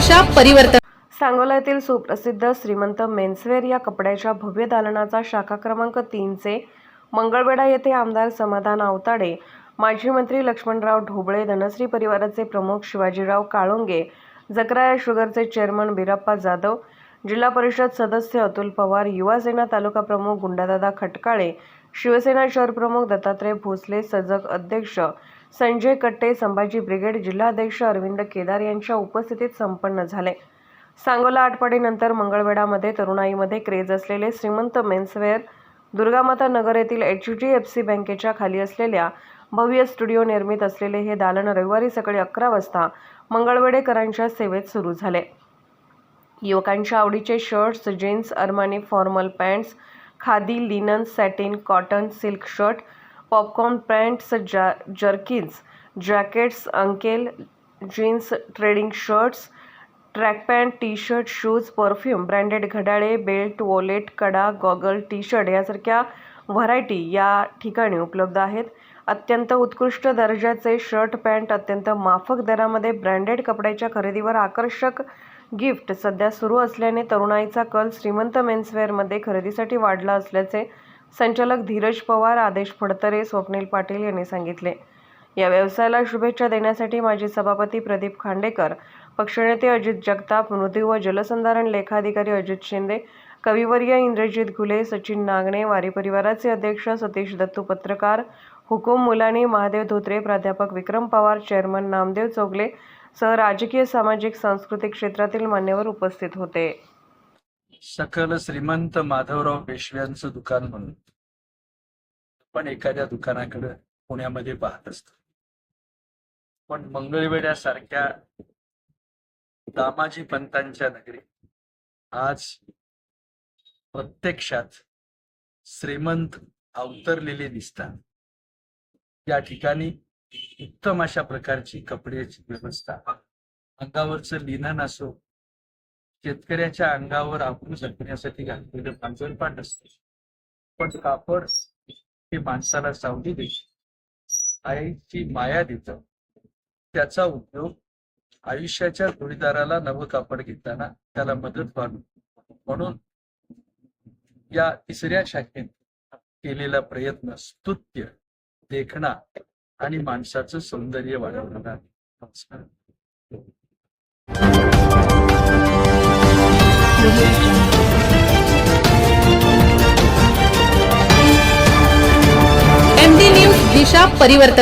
परिवर्तन. सांगोला येथील सुप्रसिद्ध श्रीमंत मेन्सवेअर या कपड्याच्या भव्य दालनाचा शाखा क्रमांक तीनचे मंगळवेढा येथे आमदार समाधान आवताडे माजी मंत्री लक्ष्मणराव ढोबळे धनश्री परिवाराचे प्रमुख शिवाजीराव काळुंगे जकराया शुगरचे चेअरमन बिराप्पा जाधव जिल्हा परिषद सदस्य अतुल पवार युवा सेना तालुका प्रमुख गुंडादादा खटकाळे शिवसेना शहर प्रमुख दत्तात्रय भोसले सजग अध्यक्ष संजय कट्टे संभाजी ब्रिगेड जिल्हाध्यक्ष अरविंद केदार यांच्या उपस्थितीत संपन्न झाले. सांगोला आठवडीनंतर मंगळवेढामध्ये तरुणाईमध्ये क्रेज असलेले श्रीमंत मेन्सवेअर दुर्गामाता नगर येथील एच डी एफ सी बँकेच्या खाली असलेल्या भव्य स्टुडिओ निर्मित असलेले हे दालन रविवारी सकाळी अकरा वाजता मंगळवेडेकरांच्या सेवेत सुरू झाले. युवकांच्या आवडीचे shirts jeans Armani formal pants khadi linen satin cotton silk shirt popcorn pants जा jerkins jackets ankle jeans trending shirts track pant T shirt shoes perfume branded घड्याळे बेल्ट वॉलेट कडा गॉगल टी शर्ट यासारख्या variety या ठिकाणी उपलब्ध आहेत. अत्यंत उत्कृष्ट दर्जाचे शर्ट पॅन्ट अत्यंत माफक दरामध्ये ब्रँडेड कपड्याच्या खरेदीवर आकर्षक गिफ्ट सध्या सुरू असल्याने तरुणाईचा कल श्रीमंत मेन्सवेअरमध्ये खरेदीसाठी वाढला असल्याचे संचालक धीरज पवार आदेश फडतरे स्वप्नील पाटील यांनी सांगितले. या व्यवसायाला शुभेच्छा देण्यासाठी माजी सभापती प्रदीप खांडेकर पक्षनेते अजित जगताप मृदू व जलसंधारण लेखाधिकारी अजित शिंदे कविवर्य इंद्रजित घुले सचिन नागणे वारी परिवाराचे अध्यक्ष सतीश दत्तू पत्रकार हुकुम मुलानी महादेव धोत्रे प्राध्यापक विक्रम पवार चेअरमन नामदेव चोगले सह राजकीय सामाजिक सांस्कृतिक क्षेत्रातील मान्यवर उपस्थित होते. सकल श्रीमंत माधवराव पेशव्यांचं दुकान म्हणून. पण एखाद्या दुकानाकडे पुण्यामध्ये पाहत असतो. पण मंगळवेड्यासारख्या दामाजी पंतांच्या नगरीत आज प्रत्यक्षात श्रीमंत अवतरलेले दिसतात. या ठिकाणी उत्तम अशा प्रकारची कपड्याची व्यवस्था. अंगावरचं लिनन असो शेतकऱ्याच्या अंगावर आपण जगण्यासाठी घातलेलं पांजरपाट असते. पण कापड हे माणसाला सावली देते आईची माया देत. त्याचा उपयोग आयुष्याच्या जोडीदाराला नवं कापड घेताना त्याला मदत व्हावी. म्हणून या तिसऱ्या शाखेत केलेला प्रयत्न स्तुत्य देखणा आणि माणसाचं सौंदर्य वाढवणार आहे. दिशा परिवर्तन